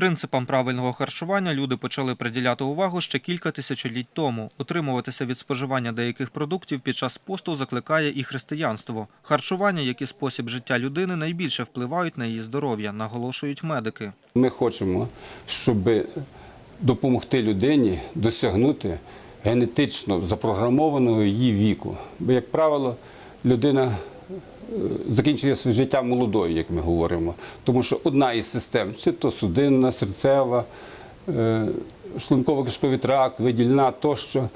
Принципам правильного харчування люди почали приділяти увагу ще кілька тисячоліть тому. Утримуватися від споживання деяких продуктів під час посту закликає і християнство. Харчування, як і спосіб життя людини, найбільше впливають на її здоров'я, наголошують медики. Ми хочемо, щоб допомогти людині досягнути генетично запрограмованого її віку. Бо, як правило, людина своє життя молодою, як ми говоримо. Тому що одна із систем, чи то судинна, серцева, е, шлунково-кишковий тракт, видільна тощо,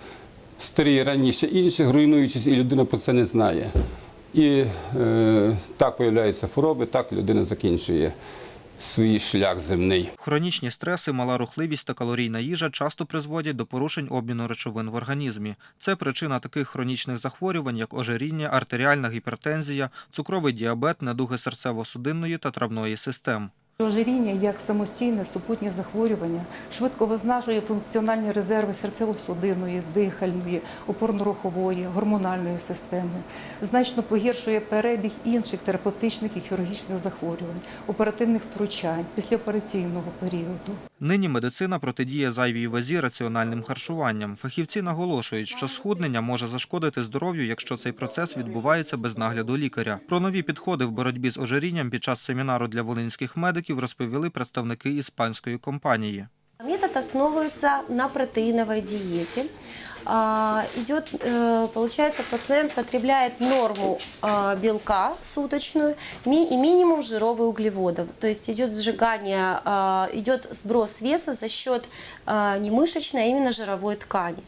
старіє раніше інших, руйнуючись, і людина про це не знає. І е, так появляються хвороби, так людина закінчує свій шлях земний. Хронічні стреси, мала рухливість та калорійна їжа часто призводять до порушень обміну речовин в організмі. Це причина таких хронічних захворювань, як ожиріння, артеріальна гіпертензія, цукровий діабет, недуги серцево-судинної та травної систем. Ожиріння як самостійне супутнє захворювання швидко виснажує функціональні резерви серцево-судинної, дихальної, опорно-рухової, гормональної системи, значно погіршує перебіг інших терапевтичних і хірургічних захворювань, оперативних втручань післяопераційного періоду. Нині медицина протидіє зайвій вазі раціональним харчуванням. Фахівці наголошують, що схуднення може зашкодити здоров'ю, якщо цей процес відбувається без нагляду лікаря. Про нові підходи в боротьбі з ожирінням під час семінару для волинських медиків розповіли представники іспанської компанії. Метод основывается на протеиновой диете. А, Идет, э, получается, пациент потребляет норму а, белка суточную и минимум жировых углеводов. То есть идет сжигание, а, идет сброс веса за счет не мышечной, а именно жировой ткани.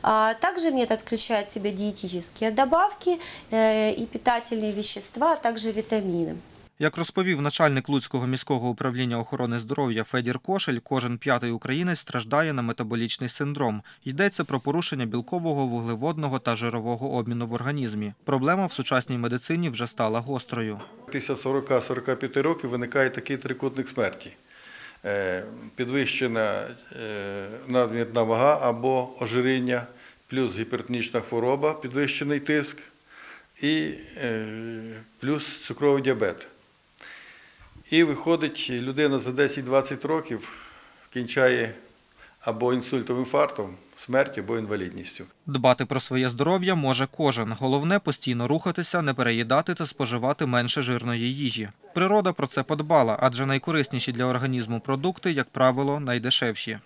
Также метод включает в себя диетические добавки э, и питательные вещества, а также витамины. Як розповів начальник Луцького міського управління охорони здоров'я Федір Кошель, кожен п'ятий українець страждає на метаболічний синдром. Йдеться про порушення білкового, вуглеводного та жирового обміну в організмі. Проблема в сучасній медицині вже стала гострою. Після 40-45 років виникає такий трикутник смерті. Е, Підвищена е, надмірна вага або ожиріння, плюс гіпертонічна хвороба, підвищений тиск і е, плюс цукровий діабет. І виходить, людина за 10-20 років кінчає або інсультовим інфарктом, смертю або інвалідністю. Дбати про своє здоров'я може кожен. Головне постійно рухатися, не переїдати та споживати менше жирної їжі. Природа про це подбала, адже найкорисніші для організму продукти, як правило, найдешевші.